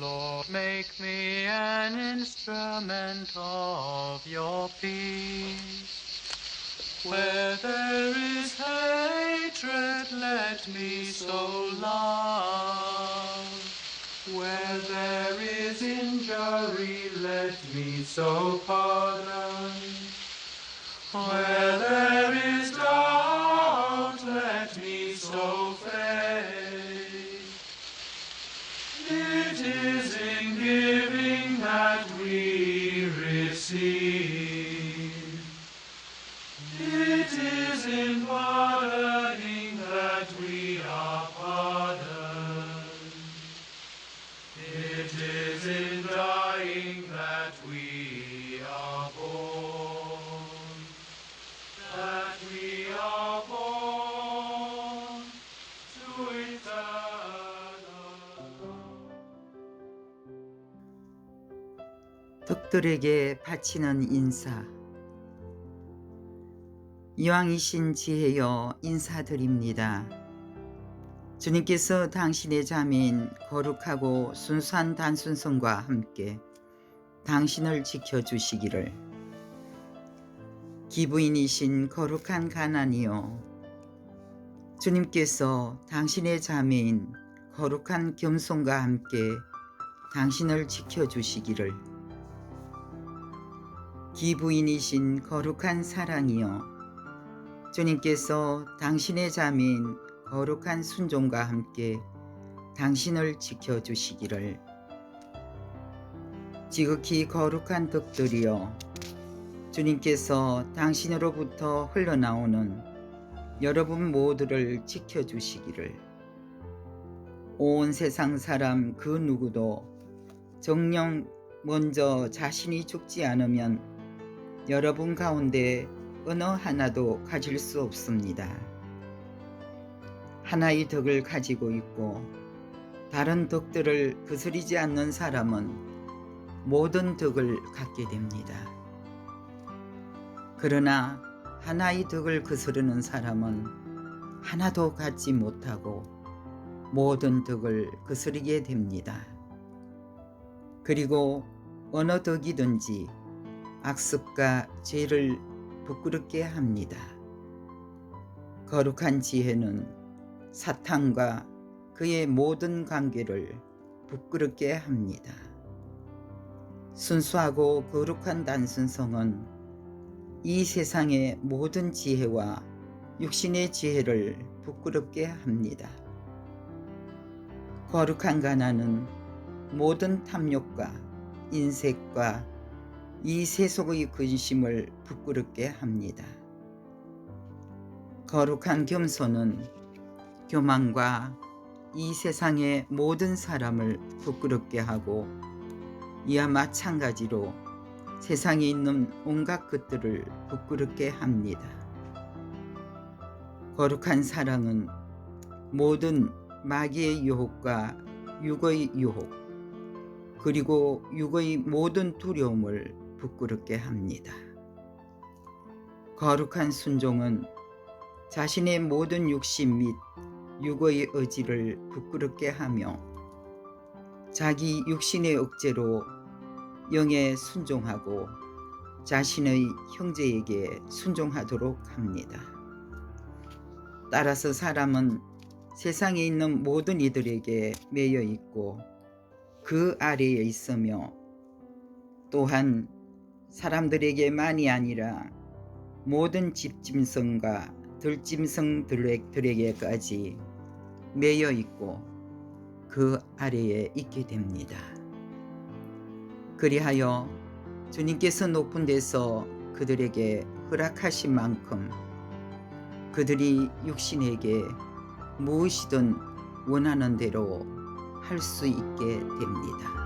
Lord, make me an instrument of your peace. Where there is hatred, let me so love. Where there is injury, let me so pardon. Where 덕들에게 바치는 인사. 이왕이신 지혜여 인사드립니다. 주님께서 당신의 자매인 거룩하고 순수한 단순성과 함께 당신을 지켜주시기를 기부인이신 거룩한 가난이여 주님께서 당신의 자매인 거룩한 겸손과 함께 당신을 지켜주시기를 기부인이신 거룩한 사랑이여 주님께서 당신의 자매인 거룩한 순종과 함께 당신을 지켜주시기를. 지극히 거룩한 덕들이여 주님께서 당신으로부터 흘러나오는 여러분 모두를 지켜주시기를. 온 세상 사람 그 누구도 정령 먼저 자신이 죽지 않으면 여러분 가운데 어느 하나도 가질 수 없습니다. 하나의 덕을 가지고 있고 다른 덕들을 거스리지 않는 사람은 모든 덕을 갖게 됩니다. 그러나 하나의 덕을 거스르는 사람은 하나도 갖지 못하고 모든 덕을 거스르게 됩니다. 그리고 어느 덕이든지 악습과 죄를 부끄럽게 합니다. 거룩한 지혜는 사탄과 그의 모든 관계를 부끄럽게 합니다. 순수하고 거룩한 단순성은 이 세상의 모든 지혜와 육신의 지혜를 부끄럽게 합니다. 거룩한 가난은 모든 탐욕과 인색과 이 세속의 근심을 부끄럽게 합니다. 거룩한 겸손은 교만과 이 세상의 모든 사람을 부끄럽게 하고 이와 마찬가지로 세상에 있는 온갖 것들을 부끄럽게 합니다. 거룩한 사랑은 모든 마귀의 유혹과 육의 유혹, 그리고 육의 모든 두려움을 부끄럽게 합니다. 거룩한 순종은 자신의 모든 육신 및 육의 의지를 부끄럽게 하며 자기 육신의 억제로 영에 순종하고 자신의 형제에게 순종하도록 합니다. 따라서 사람은 세상에 있는 모든 이들에게 매여 있고 그 아래에 있으며 또한 사람들에게만이 아니라 모든 집짐승과 들짐승들에게까지 매여 있고 그 아래에 있게 됩니다. 그리하여 주님께서 높은 데서 그들에게 허락하신 만큼 그들이 육신에게 무엇이든 원하는 대로 할 수 있게 됩니다.